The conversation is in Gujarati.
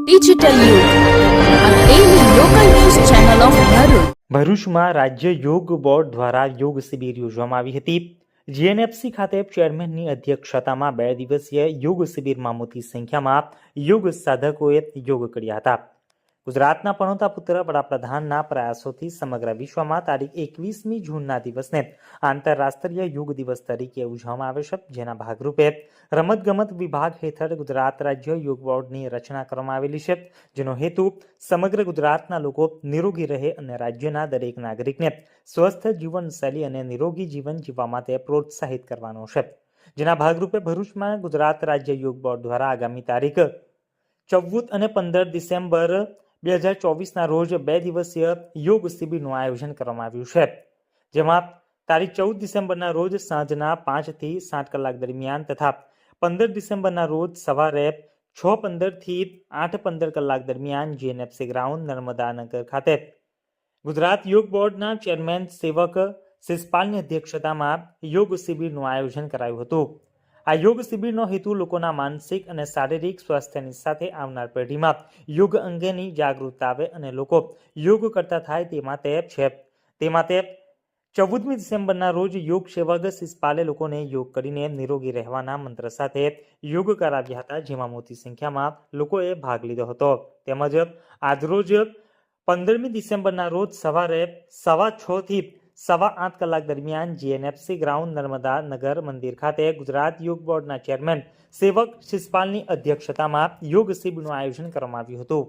ડિજિટલ. ભરૂચમાં રાજ્ય યોગ બોર્ડ દ્વારા યોગ શિબિર યોજવામાં આવી હતી જીએનએફસી ખાતે ચેરમેનની અધ્યક્ષતામાં બે દિવસીય યોગ શિબિરમાં મોટી સંખ્યામાં યોગ સાધકોએ યોગ કર્યા હતા ગુજરાતના પનોતા પુત્ર વડાપ્રધાનના પ્રયાસોથી સમગ્ર વિશ્વમાં તારીખ એકવીસમી જૂનના દિવસને આંતરરાષ્ટ્રીય યોગ દિવસ તરીકે ઉજવવામાં આવે છે. જેના ભાગરૂપે રમતગમત વિભાગ હેઠળ ગુજરાત રાજ્ય યોગ બોર્ડની રચના કરવામાં આવેલી છે. જેનો હેતુ સમગ્ર ગુજરાતના લોકો નિરોગી રહે અને રાજ્યના દરેક નાગરિકને સ્વસ્થ જીવનશૈલી અને નિરોગી જીવન જીવવા માટે પ્રોત્સાહિત કરવાનો છે. જેના ભાગરૂપે ભરૂચમાં ગુજરાત રાજ્ય યોગ બોર્ડ દ્વારા આગામી તારીખ ચૌદ અને પંદર ડિસેમ્બર બે હજાર ચોવીસના રોજ બે દિવસીય યોગ શિબિરનું આયોજન કરવામાં આવ્યું છે. જેમાં તારીખ ચૌદ ડિસેમ્બરના રોજ સાંજના પાંચથી સાત કલાક દરમિયાન તથા પંદર ડિસેમ્બરના રોજ સવારે છ પંદરથી આઠ પંદર કલાક દરમિયાન જીએનએફસી ગ્રાઉન્ડ નર્મદાનગર ખાતે. ગુજરાત યોગ બોર્ડના ચેરમેન સેવક શિષપાલની અધ્યક્ષતામાં યોગ શિબિરનું આયોજન કરાયું હતું. આ યોગ શિબિરનો હેતુ લોકોના માનસિક અને શારીરિક સ્વાસ્થ્યની સાથે આવનાર પેઢીમાં યોગ અંગેની જાગૃતતા આવે અને લોકો યોગ કરતા થાય તે માટે છે. તે માટે ચૌદમી ડિસેમ્બરના રોજ યોગ સેવક શિષપાલે લોકોને યોગ કરીને નિરોગી રહેવાના મંત્ર સાથે યોગ કરાવ્યા હતા, જેમાં મોટી સંખ્યામાં લોકોએ ભાગ લીધો હતો. તેમજ આજરોજ પંદરમી ડિસેમ્બરના રોજ સવારે સવા છથી સવા આઠ કલાક દરમિયાન જીએનએફસી ગ્રાઉન્ડ નર્મદા નગર મંદિર ખાતે ગુજરાત યોગ બોર્ડના ચેરમેન સેવક શિષપાલની અધ્યક્ષતામાં યોગ શિબિરનું આયોજન કરવામાં આવ્યું હતું.